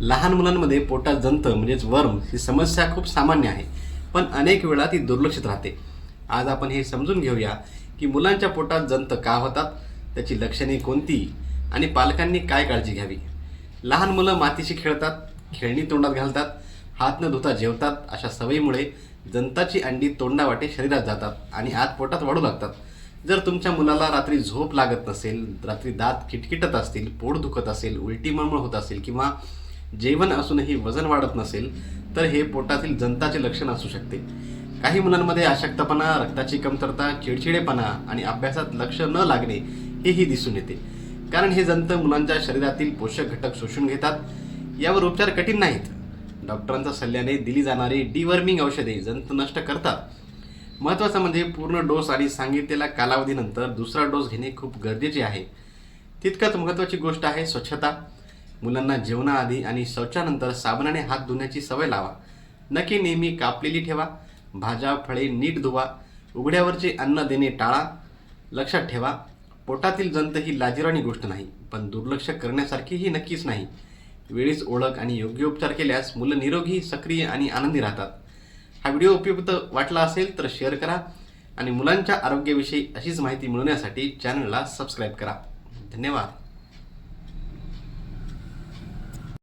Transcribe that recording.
लहान मुलांमध्ये पोटात जंत म्हणजेच वर्म ही समस्या खूप सामान्य आहे. पण अनेक वेळा ती दुर्लक्षित राहते. आज आपण हे समजून घेऊया की मुलांच्या पोटात जंत का होतात त्याची लक्षणे कोणती आणि पालकांनी काय काळजी घ्यावी? लहान मुलं मातीशी खेळतात खेळणी तोंडात घालतात हात न धुता जेवतात अशा सवयीमुळे जंताची अंडी तोंडावाटे शरीरात जातात आणि आत पोटात वाढू लागतात. जर तुमच्या मुलाला रात्री झोप लागत नसेल रात्री दात किटकिटत असतील पोट दुखत असेल उलटी मळमळ होत असेल किंवा जेवण असूनही वजन वाढत नसेल तर हे पोटातील जंताचे लक्षण असू शकते. काही मुलांमध्ये अशक्तपणा रक्ताची कमतरता चिडचिडेपणा आणि अभ्यासात लक्ष न लागणे हेही दिसून येते. कारण हे जंत मुलांच्या शरीरातील पोषक घटक शोषून घेतात. यावर उपचार कठीण नाहीत. डॉक्टरांच्या सल्ल्याने दिली जाणारी डिवर्मिंग औषधे जंत नष्ट करतात. महत्त्वाचं म्हणजे पूर्ण डोस आणि सांगितलेल्या कालावधीनंतर दुसरा डोस घेणे खूप गरजेचे आहे. तितकंच महत्त्वाची गोष्ट आहे स्वच्छता. मुलांना जेवणाआधी आणि शौचानंतर साबणाने हात धुण्याची सवय लावा. नखे नेहमी कापलेली ठेवा. भाज्या फळे नीट धुवा. उघड्यावरचे अन्न देणे टाळा. लक्षात ठेवा. पोटातील जंत ही लाजिरवाणी गोष्ट नाही पण दुर्लक्ष करण्यासारखीही नक्कीच नाही. वेळीच ओळख आणि योग्य उपचार केल्यास मुलं निरोगी सक्रिय आणि आनंदी राहतात. हा व्हिडिओ उपयुक्त वाटला असेल तर शेअर करा आणि मुलांच्या आरोग्याविषयी अशीच माहिती मिळवण्यासाठी चॅनलला सबस्क्राईब करा. धन्यवाद.